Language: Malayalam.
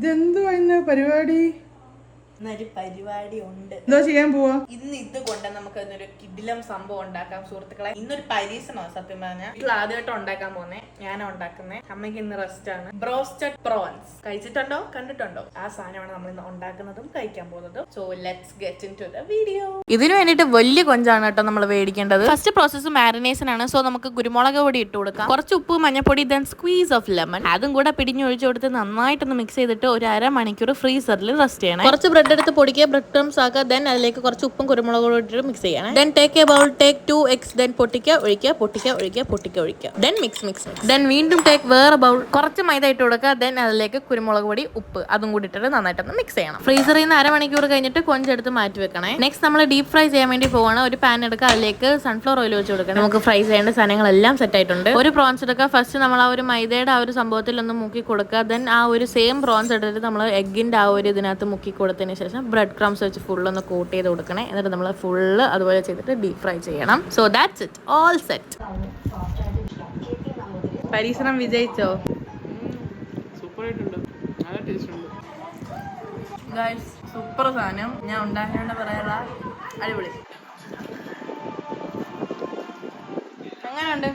ഇതെന്തുവാ ഇന്ന് പരിപാടി? പരിപാടി ഉണ്ട്. എന്തോ ചെയ്യാൻ പോവാ? ഇന്ന് ഇത് കിടിലം സംഭവം ഉണ്ടാക്കാം. സുഹൃത്തുക്കളെ ഇന്നൊരു പരീക്ഷണമാണ് സത്യം പറഞ്ഞാൽ വീട്ടിൽ ആദ്യമായിട്ട് ഉണ്ടാക്കാൻ പോകുന്നേ ഞാനാ ഉണ്ടാക്കുന്നേ. അമ്മയ്ക്ക് ഇന്ന് റെസ്റ്റ് ആണ്. ബ്രോസ്റ്റഡ് പ്രോൺസ് കഴിച്ചിട്ടുണ്ടോ? കണ്ടിട്ടുണ്ടോ? ആ സാധനമാണ് നമ്മൾ ഇന്ന് ഉണ്ടാക്കുന്നതും കഴിക്കാൻ പോകുന്നതും. So let's get into the video ഇതിനു വേണ്ടിയിട്ട് വലിയ കൊഞ്ചാണ് കേട്ടോ നമ്മൾ മേടിക്കേണ്ടത് ഫസ്റ്റ് പ്രോസസ്സ് മാരിനേഷൻ ആണ്. സോ നമുക്ക് കുരുമുളക് പൊടി ഇട്ട് കൊടുക്കാം. കുറച്ച് ഉപ്പ് മഞ്ഞപ്പൊടി ദെൻ സ്ക്വീസ് ഓഫ് ലെമൺ അതും കൂടെ പിടിഞ്ഞൊഴിച്ചു കൊടുത്ത് നന്നായിട്ടൊന്ന് മിക്സ് ചെയ്തിട്ട് ഒരു അരമണിക്കൂർ ഫ്രീസറിൽ റെസ്റ്റ് ചെയ്യണം. കുറച്ച് ബ്രെഡ് എടുത്ത് പൊടിക്കുക. ബ്രെഡ് ക്രംസ് ആക്കുക ദെൻ അതിലേക്ക് കുറച്ച് ഉപ്പും കുരുമുളക് പൊടി ഇട്ടിട്ട് മിക്സ് ചെയ്യണം. Then take a bowl take two eggs then പൊട്ടിക്കുക ഒഴിക്കുക പൊട്ടിക്കുക ഒഴിക്കുക പൊട്ടിക്കുക ഒഴിക്കുക. ദെൻ മിക്സ് മിക്സ് ദെൻ വീണ്ടും ടേക്ക് വേറെ ബൗൾ കുറച്ച് മൈദ ഇട്ട് കൊടുക്കുക ദെൻ അതിലേക്ക് കുരുമുളക് പൊടി ഉപ്പ് അതും കൂടി ഇട്ടിട്ട് നന്നായിട്ടൊന്ന് മിക്സ് ചെയ്യണം. ഫ്രീസറിൽ നിന്ന് അരമണിക്കൂർ കഴിഞ്ഞിട്ട് കൊഞ്ചെടുത്ത് മാറ്റി വെക്കണേ. നെക്സ്റ്റ് നമ്മൾ ഡീപ് ഫ്രൈ ചെയ്യാൻ വേണ്ടി പോവാണ്. ഒരു പാൻ എടുക്കുക അതിലേക്ക് സൺഫ്ലവർ ഓയിൽ വെച്ച് കൊടുക്കണം. നമുക്ക് ഫ്രൈ ചെയ്യേണ്ട സാധനങ്ങളെല്ലാം സെറ്റ് ആയിട്ടുണ്ട്. ഒരു പ്രോൺസ് എടുക്കുക. ഫസ്റ്റ് നമ്മൾ ആ ഒരു മൈദയുടെ ആ ഒരു സംഭവത്തിൽ ഒന്ന് മുക്കി കൊടുക്കുക. ദെൻ ആ ഒരു സെയിം പ്രോൺസ് എടുത്തിട്ട് നമ്മൾ എഗ്ഗിന്റെ ആ ഒരു ഇതിനകത്ത് മുക്കി കൊടുത്തതിന് ശേഷം ബ്രെഡ് ക്രംസ് വെച്ച് ഫുൾ ഒന്ന് കോട്ട് ചെയ്ത് കൊടുക്കണേ. എന്നിട്ട് നമ്മൾ ഫുള്ള് അതുപോലെ ചെയ്തിട്ട് ഡീപ് ഫ്രൈ ചെയ്യണം. So that's it all set പരീക്ഷണം വിജയിച്ചോ? സൂപ്പർ ആയിട്ടുണ്ട് നല്ല ടേസ്റ്റ് ഉണ്ട് ഗൈസ് സൂപ്പർ സാധനം. ഞാൻ ഉണ്ടാക്കിയോണ്ട് പറയാനുള്ള അടിപൊളി. എങ്ങനെയുണ്ട്?